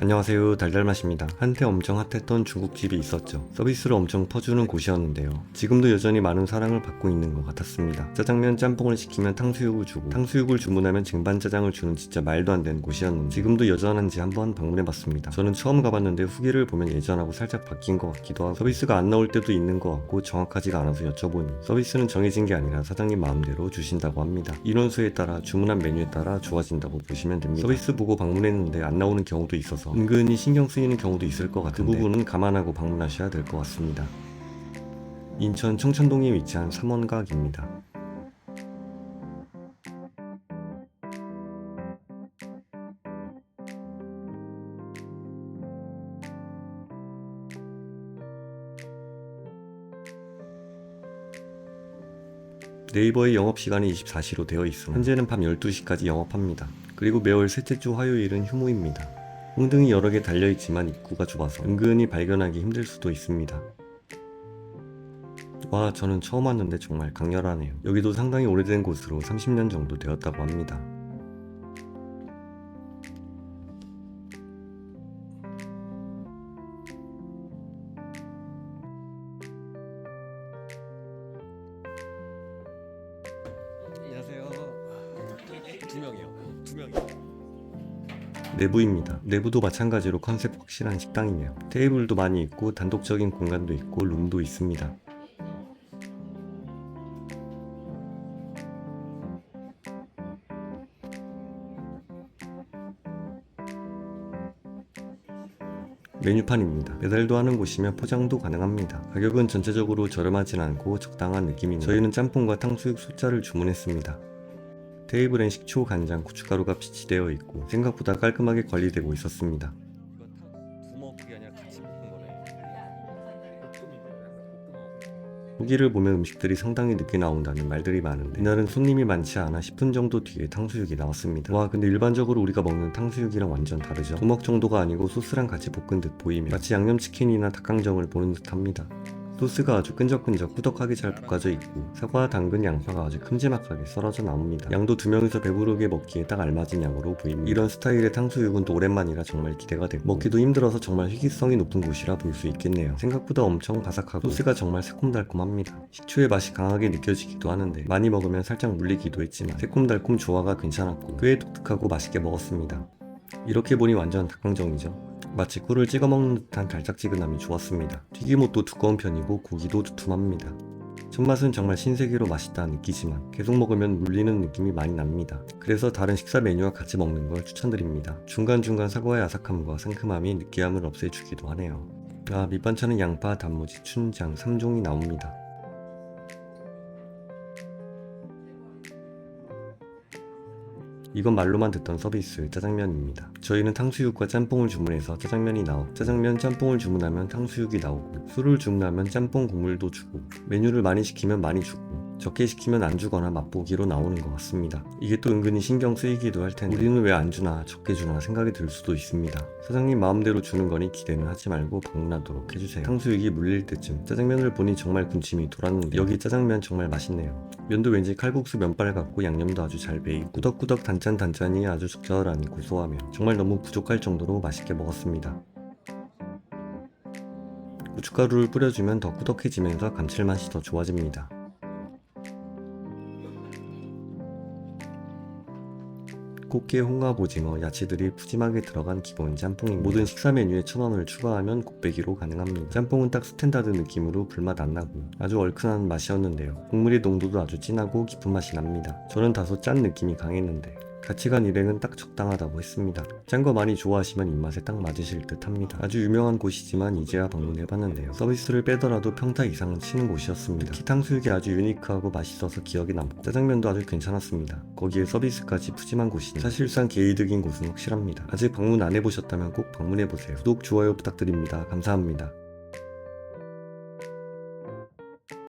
안녕하세요. 달달맛입니다. 한때 엄청 핫했던 중국집이 있었죠. 서비스를 엄청 퍼주는 곳이었는데요. 지금도 여전히 많은 사랑을 받고 있는 것 같았습니다. 짜장면 짬뽕을 시키면 탕수육을 주고 탕수육을 주문하면 쟁반 짜장을 주는 진짜 말도 안 되는 곳이었는데 지금도 여전한지 한번 방문해봤습니다. 저는 처음 가봤는데 후기를 보면 예전하고 살짝 바뀐 것 같기도 하고 서비스가 안 나올 때도 있는 것 같고 정확하지가 않아서 여쭤보니 서비스는 정해진 게 아니라 사장님 마음대로 주신다고 합니다. 인원수에 따라 주문한 메뉴에 따라 좋아진다고 보시면 됩니다. 서비스 보고 방문했는데 안 나오는 경우도 있어서 은근히 신경 쓰이는 경우도 있을 것 같은데 그 부분은 감안하고 방문하셔야 될 것 같습니다. 인천 청천동에 위치한 삼원각입니다. 네이버의 영업시간이 24시로 되어 있으며 현재는 밤 12시까지 영업합니다. 그리고 매월 셋째 주 화요일은 휴무입니다. 홍등이 여러 개 달려있지만 입구가 좁아서 은근히 발견하기 힘들 수도 있습니다. 와 저는 처음 왔는데 정말 강렬하네요. 여기도 상당히 오래된 곳으로 30년 정도 되었다고 합니다. 안녕하세요. 두 명이요. 두 명이요. 내부입니다. 내부도 마찬가지로 컨셉 확실한 식당이네요. 테이블도 많이 있고 단독적인 공간도 있고 룸도 있습니다. 메뉴판입니다. 배달도 하는 곳이며 포장도 가능합니다. 가격은 전체적으로 저렴하진 않고 적당한 느낌입니다. 저희는 짬뽕과 탕수육 소자를 주문했습니다. 테이블엔 식초, 간장, 고춧가루가 비치되어 있고 생각보다 깔끔하게 관리되고 있었습니다. 후기를 보면 음식들이 상당히 늦게 나온다는 말들이 많은데 이날은 손님이 많지 않아 10분 정도 뒤에 탕수육이 나왔습니다. 와 근데 일반적으로 우리가 먹는 탕수육이랑 완전 다르죠. 부먹 정도가 아니고 소스랑 같이 볶은 듯 보이며 마치 양념치킨이나 닭강정을 보는 듯 합니다. 소스가 아주 끈적끈적 꾸덕하게 잘 볶아져 있고 사과, 당근, 양파가 아주 큼지막하게 썰어져 나옵니다. 양도 두 명이서 배부르게 먹기에 딱 알맞은 양으로 보입니다. 이런 스타일의 탕수육은 또 오랜만이라 정말 기대가 되고 먹기도 힘들어서 정말 희귀성이 높은 곳이라 볼 수 있겠네요. 생각보다 엄청 바삭하고 소스가 정말 새콤달콤합니다. 식초의 맛이 강하게 느껴지기도 하는데 많이 먹으면 살짝 물리기도 했지만 새콤달콤 조화가 괜찮았고 꽤 독특하고 맛있게 먹었습니다. 이렇게 보니 완전 닭강정이죠. 마치 꿀을 찍어 먹는 듯한 달짝지근함이 좋았습니다. 튀김옷도 두꺼운 편이고 고기도 두툼합니다. 첫 맛은 정말 신세계로 맛있다 느끼지만 계속 먹으면 물리는 느낌이 많이 납니다. 그래서 다른 식사 메뉴와 같이 먹는 걸 추천드립니다. 중간중간 사과의 아삭함과 상큼함이 느끼함을 없애주기도 하네요. 아, 밑반찬은 양파, 단무지, 춘장 3종이 나옵니다. 이건 말로만 듣던 서비스 짜장면입니다. 저희는 탕수육과 짬뽕을 주문해서 짜장면이 나오고 짜장면 짬뽕을 주문하면 탕수육이 나오고 술을 주문하면 짬뽕 국물도 주고 메뉴를 많이 시키면 많이 주고 적게 시키면 안 주거나 맛보기로 나오는 것 같습니다. 이게 또 은근히 신경 쓰이기도 할 텐데 우리는 왜 안 주나 적게 주나 생각이 들 수도 있습니다. 사장님 마음대로 주는 거니 기대는 하지 말고 방문하도록 해주세요. 탕수육이 물릴 때쯤 짜장면을 보니 정말 군침이 돌았는데 여기 짜장면 정말 맛있네요. 면도 왠지 칼국수 면발 같고 양념도 아주 잘 배이고 꾸덕꾸덕 단짠 단짠이 아주 적절하니 고소하며 정말 너무 부족할 정도로 맛있게 먹었습니다. 고춧가루를 뿌려주면 더 꾸덕해지면서 감칠맛이 더 좋아집니다. 꽃게, 홍합, 오징어, 야채들이 푸짐하게 들어간 기본 짬뽕입니다. 모든 식사 메뉴에 천원을 추가하면 곱빼기로 가능합니다. 짬뽕은 딱 스탠다드 느낌으로 불맛 안 나고 아주 얼큰한 맛이었는데요. 국물의 농도도 아주 진하고 깊은 맛이 납니다. 저는 다소 짠 느낌이 강했는데 간 일행은 딱 적당하다고 했습니다. 짠 거 많이 좋아하시면 입맛에 딱 맞으실 듯 합니다. 아주 유명한 곳이지만 이제야 방문해봤는데요. 서비스를 빼더라도 평타 이상은 치는 곳이었습니다. 특히 탕수육이 아주 유니크하고 맛있어서 기억에 남고 짜장면도 아주 괜찮았습니다. 거기에 서비스까지 푸짐한 곳이니 사실상 개이득인 곳은 확실합니다. 아직 방문 안 해보셨다면 꼭 방문해보세요. 구독, 좋아요 부탁드립니다. 감사합니다.